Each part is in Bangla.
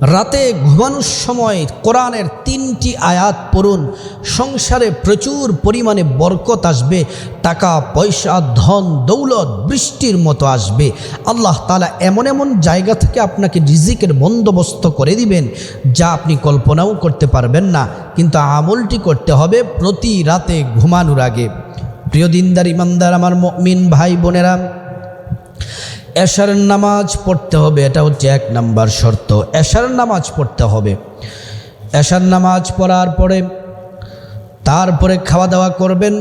রাতে ঘুমানোর সময় কোরআনের তিনটি আয়াত পড়ুন। সংসারে প্রচুর পরিমাণে বরকত আসবে, টাকা, পয়সা, ধন, দৌলত, বৃষ্টির মতো আসবে। আল্লাহ তালা এমন এমন জায়গা থেকে আপনাকে রিজিকের বন্দোবস্ত করে দিবেন, যা আপনি কল্পনাও করতে পারবেন না। কিন্তু আমলটি করতে হবে প্রতি রাতে ঘুমানোর আগে। প্রিয় দিনদার, ইমানদার, আমার মিন ভাই বোনেরা এশার নামাজ পড়তে হবে, এটা হচ্ছে এক নাম্বার শর্ত। এশার নামাজ পড়তে হবে। এশার নামাজ পড়ার পরে তারপরে খাওয়া দাওয়া করবেন।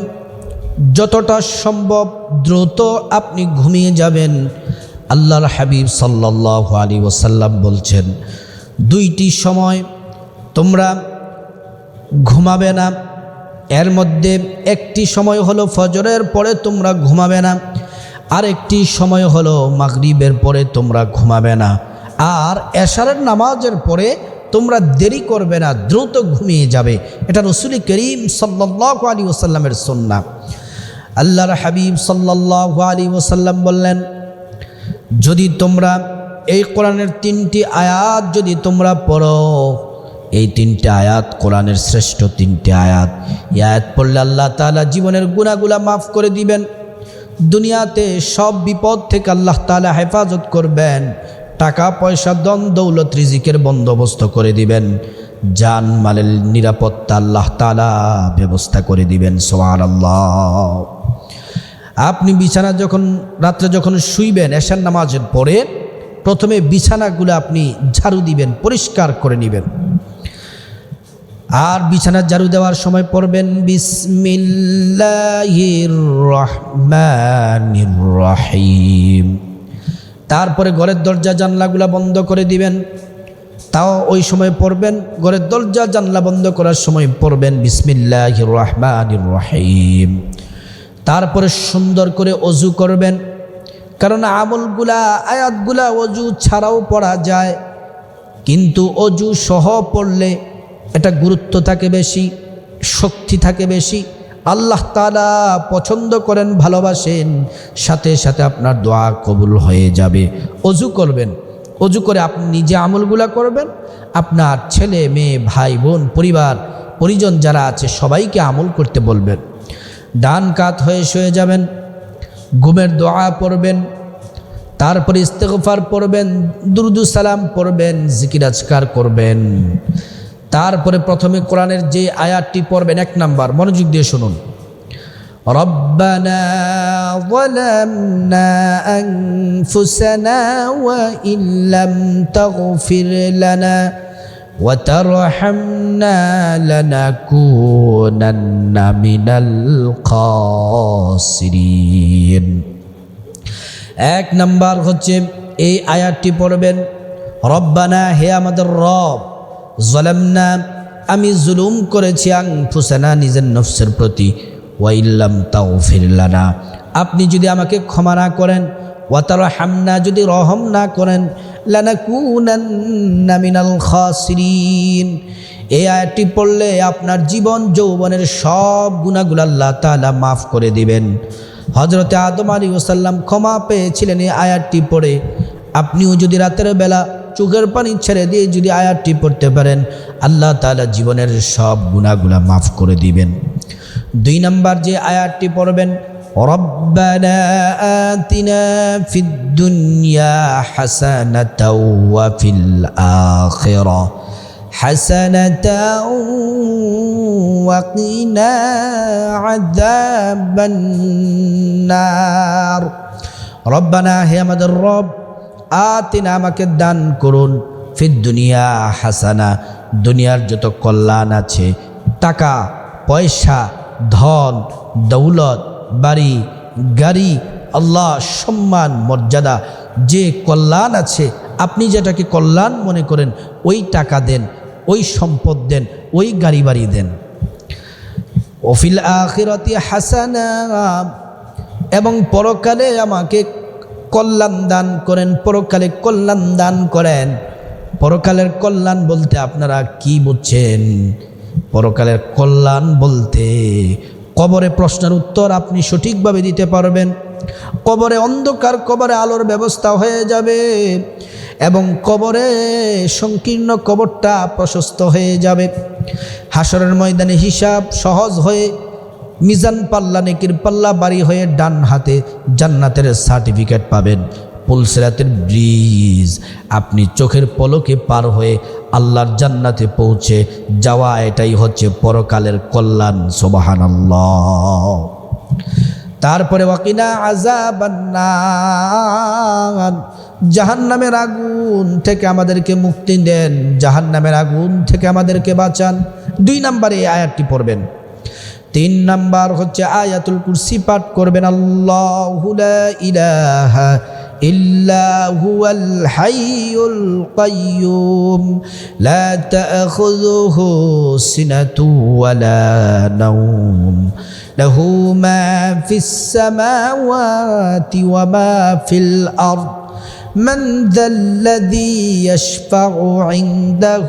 যতটা সম্ভব দ্রুত আপনি ঘুমিয়ে যাবেন। আল্লাহর হাবিব সাল্লাহ আলী ওসাল্লাম বলছেন, দুইটি সময় তোমরা ঘুমাবে না। এর মধ্যে একটি সময় হলো ফজরের পরে তোমরা ঘুমাবে না। আর একটি সময় হলো মাগরিবের পরে তোমরা ঘুমাবে না। আর এশারের নামাজের পরে তোমরা দেরি করবে না, দ্রুত ঘুমিয়ে যাবে। এটা রসুল করিম সাল্লাহ আলী ওসাল্লামের সন্না আল্লাহর হাবিব সাল্লাহ আলী ওসাল্লাম বললেন, যদি তোমরা এই কোরআনের তিনটি আয়াত যদি তোমরা পড়ো, এই তিনটে আয়াত কোরআনের শ্রেষ্ঠ তিনটে আয়াত। এই আয়াত পড়লে আল্লাহ তালা জীবনের গুণাগুলা মাফ করে দিবেন। দুনিয়াতে সব বিপদ থেকে আল্লাহ তালা হেফাজত করবেন। টাকা, পয়সা দন দৌলত, রিজিকের বন্দোবস্ত করে দিবেন। জান মালের নিরাপত্তা আল্লাহ তালা ব্যবস্থা করে দিবেন সোয়ার আল্লাহ আপনি বিছানা যখন, রাত্রে যখন শুইবেন, এশার নামাজের পরে প্রথমে বিছানাগুলো আপনি ঝাড়ু দিবেন, পরিষ্কার করে নেবেন। আর বিছানা ঝাড়ু দেওয়ার সময় পড়বেন বিসমিল্লাহির রহিম। তারপরে ঘরের দরজা জানলাগুলা বন্ধ করে দিবেন। তাও ওই সময় পড়বেন। ঘরের দরজা জানলা বন্ধ করার সময় পড়বেন বিসমিল্লাহির রহমানির রহিম। তারপরে সুন্দর করে অজু করবেন। কারণ আমলগুলা, আয়াতগুলা অজু ছাড়াও পড়া যায়। কিন্তু অজু সহ পড়লে এটা গুরুত্ব থাকে বেশি, শক্তি থাকে বেশি। আল্লাহ তালা পছন্দ করেন, ভালোবাসেন, সাথে সাথে আপনার দোয়া কবুল হয়ে যাবে। অজু করবেন, অজু করে আপনি নিজে আমলগুলা করবেন। আপনার ছেলে, মেয়ে, ভাই, বোন, পরিবার, পরিজন যারা আছে, সবাইকে আমল করতে বলবেন। ডান কাত হয়ে শুয়ে যাবেন, ঘুমের দোয়া পড়বেন, তারপরে ইস্তেগফার পড়বেন, দুরুদু সালাম পড়বেন জিকিরাজকার করবেন। তারপরে প্রথমে কোরআনের যে আয়াতটি পড়বেন এক নাম্বার মনোযোগ দিয়ে শুনুন ربنا ظلمنا أنفسنا وإن لم تغفر لنا وترحمنا لنكونن من الخاسرين এক নাম্বার হচ্ছে এই আয়াতটি পড়বেন রব্বানা হে আমাদের রব জলামনা, আমি জুলুম করেছি আং ফুসানা নিজের নফসের প্রতি। ওয়াইল্লাম তাও ফিরলানা আপনি যদি আমাকে ক্ষমা না করেন ওয়াতার হামনা যদি রহম না করেন লানা কুনান্না মিনাল খাসিরিন। এই আয়াতটি পড়লে আপনার জীবন, যৌবনের সব গুণাগুলো আল্লাহ তাআলা মাফ করে দিবেন। হজরতে আদম আলী ওসাল্লাম ক্ষমা পেয়েছিলেন এই আয়াতটি পড়ে। আপনিও যদি রাতের বেলা চোখের পানি ছেড়ে দিয়ে যদি আয়াতটি পড়তে পারেন আল্লাহ তালা জীবনের সব গুণাগুলা মাফ করে দিবেন দুই নম্বর যে আয়াতটি পড়বেন ربنا آتنا في الدنيا حسنة وفي الآخرة حسنة وقنا عذاب النار ربنا هي مد الرب আতিনা আমাকে দান করুন। ফির দুনিয়া হাসানা, দুনিয়ার যত কল্যাণ আছে, টাকা, পয়সা, ধন, দৌলত, বাড়ি, গাড়ি, আল্লাহ, সম্মান, মর্যাদা, যে কল্যাণ আছে, আপনি যেটাকে কল্যাণ মনে করেন, ওই টাকা দেন, ওই সম্পদ দেন, ওই গাড়ি বাড়ি দেন। ওফিল আখিরতি হাসানা, এবং পরকালে আমাকে কল্যাণ দান করেন, পরকালে কল্যাণ দান করেন। পরকালের কল্যাণ বলতে আপনারা কি বুঝছেন? পরকালের কল্যাণ বলতে কবরে প্রশ্নের উত্তর আপনি সঠিকভাবে দিতে পারবেন। কবরে অন্ধকার, কবরে আলোর ব্যবস্থা হয়ে যাবে এবং কবরে সংকীর্ণ কবরটা প্রশস্ত হয়ে যাবে। হাসরের ময়দানে হিসাব সহজ হয়ে মিজান পাল্লা নেকির পাল্লা বাড়ি হয়ে ডান হাতে জান্নাতের সার্টিফিকেট পাবেন। পুলসেরাতের ব্রিজ, আপনি চোখের পলকে পার হয়ে আল্লাহর জান্নাতে পৌঁছে যাওয়া এটাই হচ্ছে পরকালের কল্যাণ সোবাহান তারপরে ওয়াকিনা আজাবান্নার জাহান্নামের আগুন থেকে আমাদেরকে মুক্তি দেন, জাহান্নামের আগুন থেকে আমাদেরকে বাঁচান। দুই নম্বরে আয়াতটি পড়বেন। তিন নাম্বার হচ্ছে আয়াতুল কুরসি পাঠ করবেন আল্লাহ ইলাহা إلا هو الحي القيوم لا تأخذه سنة ولا نوم له ما في السماوات وما في الأرض من ذا الذي يشفع عنده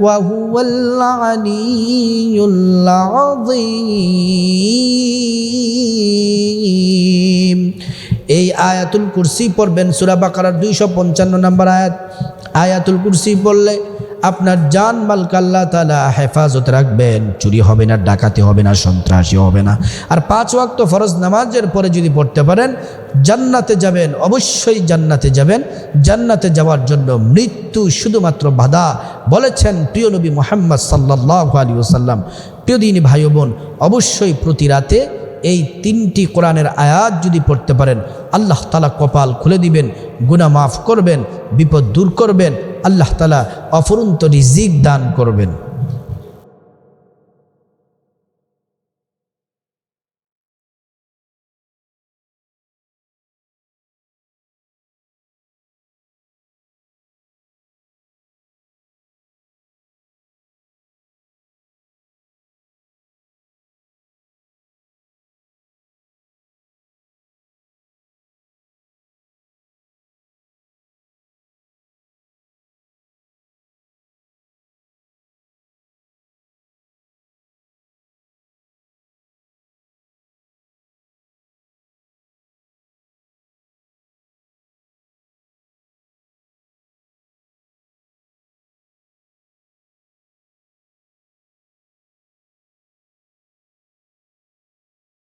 وهو العلي العظيم এই আয়াতুল কুরসি পড়বেন সুরা বাকারার দুইশো পঞ্চান্ন নম্বর আয়াত আয়াতুল কুরসি পড়লে আপনার জান মালক আল্লাহ তালা হেফাজত রাখবেন। চুরি হবে না, ডাকাতি হবে না, সন্ত্রাসী হবে না। আর পাঁচ ওয়াক্ত ফরজ নামাজের পরে যদি পড়তে পারেন, জান্নাতে যাবেন, অবশ্যই জান্নাতে যাবেন। জান্নাতে যাওয়ার জন্য মৃত্যু শুধুমাত্র বাধা বলেছেন প্রিয় নবী মোহাম্মদ সাল্লাহ আলী ওসাল্লাম প্রিয় দিনী ভাই বোন, অবশ্যই প্রতি রাতে এই তিনটি কোরআনের আয়াত যদি পড়তে পারেন, আল্লাহ তালা কপাল খুলে দিবেন। গুণা মাফ করবেন বিপদ দূর করবেন আল্লাহ তালা অফুরন্ত রিজিক দান করবেন।